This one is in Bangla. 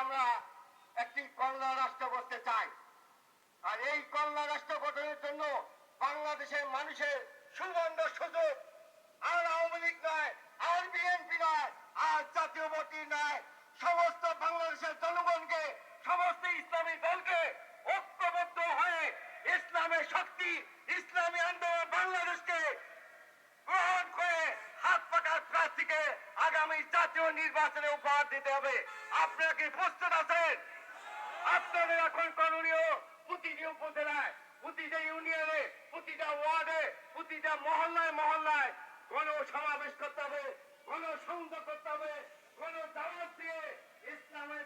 আমরা একটি কল্যাণ রাষ্ট্র করতে চাই। আর এই কল্যাণ রাষ্ট্র গঠনের জন্য বাংলাদেশের মানুষের সুবর্ণ সুযোগ আর আওয়ামী লীগ নয়, আর বিএনপি নয়, আর জাতীয় পার্টি নয়, সমস্ত বাংলাদেশের জনগণকে, সমস্ত ইসলামী দলকে ঐক্যবদ্ধ হয়ে ইসলামের শক্তি, ইসলামী আন্দোলন বাংলাদেশকে গ্রহণ করে হাত পাকার প্রার্থীকে আগামী জাতীয় নির্বাচনে উপহার দিতে হবে। আপনারা কি প্রস্তুত আছেন? আপনাদের এখন করণীয় প্রতিটি উপজেলায়, প্রতিটা ইউনিয়নে, প্রতিটা ওয়ার্ডে, প্রতিটা মহল্লায় মহল্লায় গণ সমাবেশ করতে হবে গণ সংযোগ করতে হবে গণ দাওয়াত দিয়ে ইসলামের